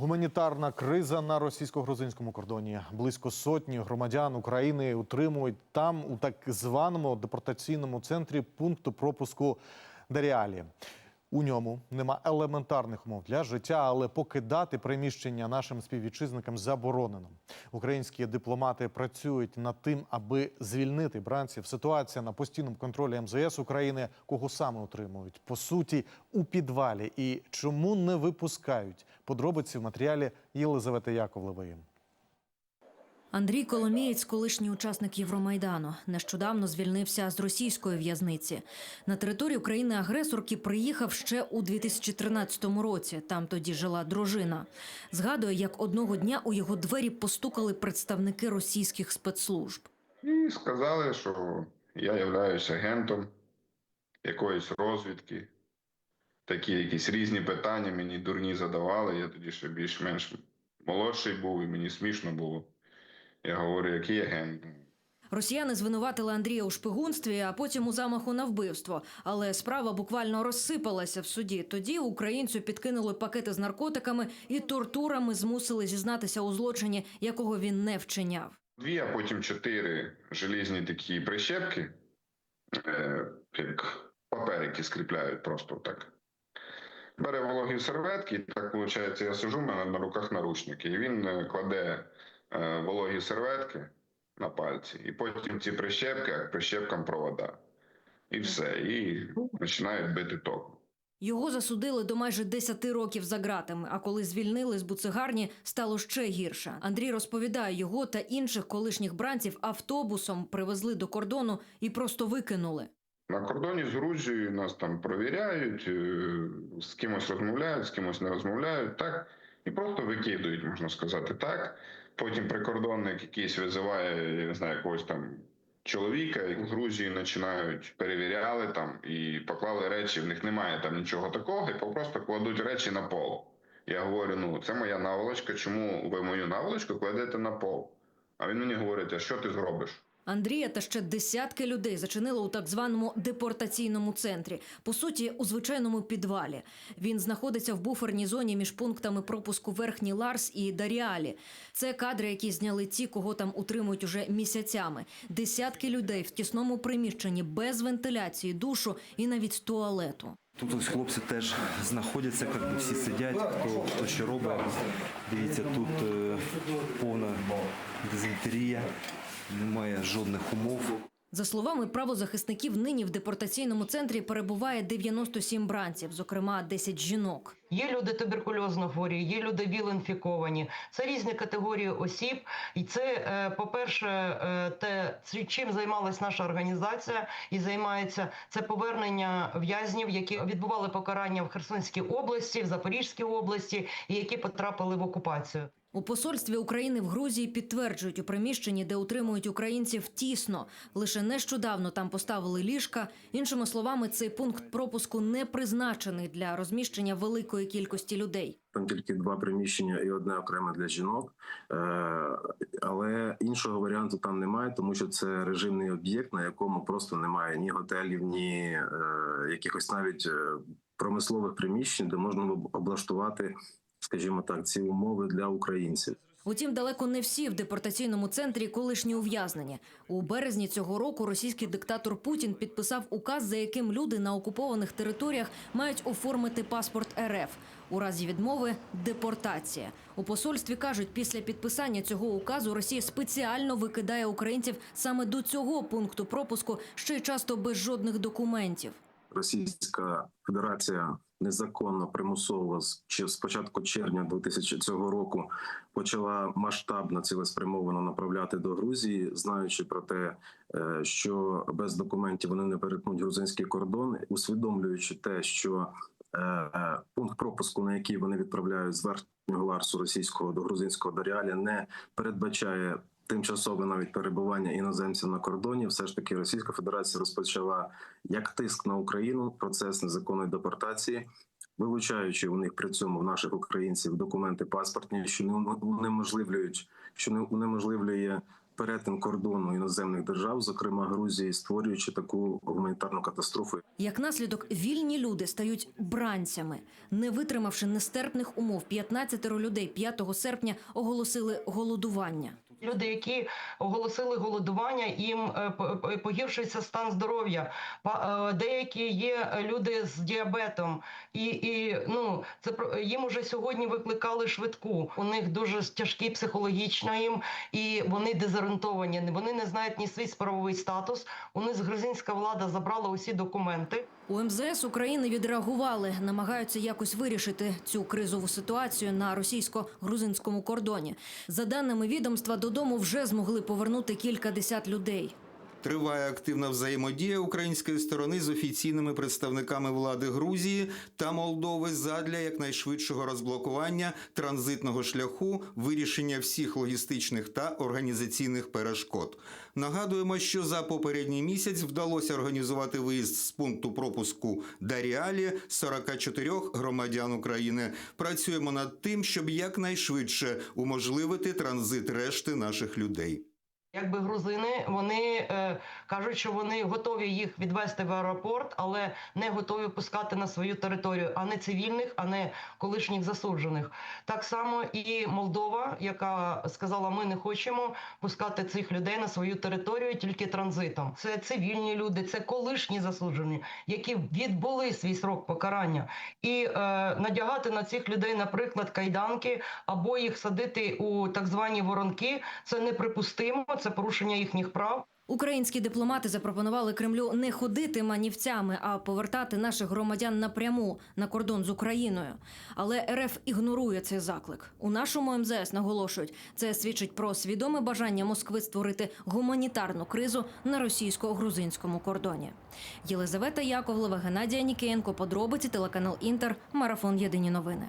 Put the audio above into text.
Гуманітарна криза на російсько-грузинському кордоні. Близько сотні громадян України утримують там у так званому депортаційному центрі пункту пропуску Даріалі. У ньому нема елементарних умов для життя, але покидати приміщення нашим співвітчизникам заборонено. Українські дипломати працюють над тим, аби звільнити бранців. Ситуація на постійному контролі МЗС України, кого саме утримують, по суті, у підвалі. І чому не випускають подробиці в матеріалі Єлизавети Яковлевої. Андрій Коломієць, колишній учасник Євромайдану, нещодавно звільнився з російської в'язниці. На територію країни-агресорки приїхав ще у 2013 році. Там тоді жила дружина. Згадує, як одного дня у його двері постукали представники російських спецслужб. І сказали, що я являюсь агентом якоїсь розвідки. Такі якісь різні питання мені дурні задавали. Я тоді ще більш-менш молодший був, і мені смішно було. Я говорю, який агент? Росіяни звинуватили Андрія у шпигунстві, а потім у замаху на вбивство. Але справа буквально розсипалася в суді. Тоді українцю підкинули пакети з наркотиками і тортурами змусили зізнатися у злочині, якого він не вчиняв. Дві, а потім чотири желізні такі прищепки, е, як паперики скріпляють просто так. Бере вологі серветки, так виходить, я сижу, в мене на руках наручники, і він е, кладе вологі серветки на пальці, і потім ці прищепки, як прищепкам провода. І все, і починають бити током. Його засудили до майже 10 років за ґратами. А коли звільнили з буцегарні, стало ще гірше. Андрій розповідає, його та інших колишніх бранців автобусом привезли до кордону і просто викинули. На кордоні з Грузією нас там провіряють, е, з кимось розмовляють, з кимось не розмовляють, так, і просто викидують, можна сказати, так. Потім прикордонник якийсь визиває, я не знаю, якогось там чоловіка, і в Грузії починають перевіряли там і поклали речі, в них немає там нічого такого, і просто кладуть речі на пол. Я говорю: ну, це моя наволочка, чому ви мою наволочку кладете на пол? А він мені говорить: а що ти зробиш? Андрія та ще десятки людей зачинили у так званому депортаційному центрі, по суті, у звичайному підвалі. Він знаходиться в буферній зоні між пунктами пропуску Верхній Ларс і Даріалі. Це кадри, які зняли ті, кого там утримують уже місяцями. Десятки людей в тісному приміщенні без вентиляції, душу і навіть туалету. Тут ось хлопці теж знаходяться, як всі сидять, хто, хто що робить. Дивіться, тут е, повна дизентерія, немає жодних умов. За словами правозахисників, нині в депортаційному центрі перебуває 97 бранців, зокрема 10 жінок. Є люди туберкульозно хворі, є люди віл-інфіковані. Це різні категорії осіб. І це, е, по-перше, е, те, чим займалась наша організація і займається це повернення в'язнів, які відбували покарання в Херсонській області, в Запорізькій області і які потрапили в окупацію. У посольстві України в Грузії підтверджують у приміщенні, де утримують українців тісно. Лише нещодавно там поставили ліжка. Іншими словами, цей пункт пропуску не призначений для розміщення великої кількості людей. Там тільки два приміщення і одне окреме для жінок, Е, але іншого варіанту там немає, тому що це режимний об'єкт, на якому просто немає ні готелів, ні е, якихось навіть е, промислових приміщень, де можна облаштувати, скажімо так, ці умови для українців. Утім, далеко не всі в депортаційному центрі колишні ув'язнені. У березні цього року російський диктатор Путін підписав указ, за яким люди на окупованих територіях мають оформити паспорт РФ. У разі відмови депортація. У посольстві кажуть, після підписання цього указу Росія спеціально викидає українців саме до цього пункту пропуску, ще й часто без жодних документів. Російська Федерація незаконно примусово чи з початку червня 2000 цього року почала масштабно цілеспрямовано направляти до Грузії, знаючи про те, е, що без документів вони не перетнуть грузинський кордон, усвідомлюючи те, що е, пункт пропуску, на який вони відправляють з верхнього ларсу російського до грузинського Даріаля, не передбачає тимчасове навіть перебування іноземців на кордоні, все ж таки Російська Федерація розпочала як тиск на Україну процес незаконної депортації, вилучаючи у них при цьому в наших українців документи паспортні, що не унеможливлюють, що не унеможливлює перетин кордону іноземних держав, зокрема Грузії, створюючи таку гуманітарну катастрофу, Як наслідок, вільні люди стають бранцями. Не витримавши нестерпних умов, 15 людей 5 серпня оголосили голодування. Люди, які оголосили голодування, їм е, погіршується стан здоров'я. Е, Деякі є люди з діабетом, і, і ну це їм уже сьогодні викликали швидку. У них дуже тяжкі психологічно їм, і вони дезорієнтовані. Вони не знають ні свій справовий статус. У них грузинська влада забрала усі документи. У МЗС України відреагували, намагаються якось вирішити цю кризову ситуацію на російсько-грузинському кордоні. За даними відомства, додому вже змогли повернути кілька десят людей. Триває активна взаємодія української сторони з офіційними представниками влади Грузії та Молдови задля якнайшвидшого розблокування транзитного шляху, вирішення всіх логістичних та організаційних перешкод. Нагадуємо, що за попередній місяць вдалося організувати виїзд з пункту пропуску Даріалі 44 громадян України. Працюємо над тим, щоб якнайшвидше уможливити транзит решти наших людей. Якби грузини вони е, кажуть, що вони готові їх відвести в аеропорт, але не готові пускати на свою територію, а не цивільних, а не колишніх засуджених. Так само і Молдова, яка сказала, ми не хочемо пускати цих людей на свою територію тільки транзитом. Це цивільні люди, це колишні засуджені, які відбули свій срок покарання, і е, надягати на цих людей, наприклад, кайданки або їх садити у так звані воронки. Це неприпустимо, це порушення їхніх прав. Українські дипломати запропонували Кремлю не ходити манівцями, а повертати наших громадян напряму на кордон з Україною. Але РФ ігнорує цей заклик. У нашому МЗС наголошують, це свідчить про свідоме бажання Москви створити гуманітарну кризу на російсько-грузинському кордоні. Єлизавета Яковлева, Геннадія Нікієнко, подробиці телеканал Інтер, марафон Єдині новини.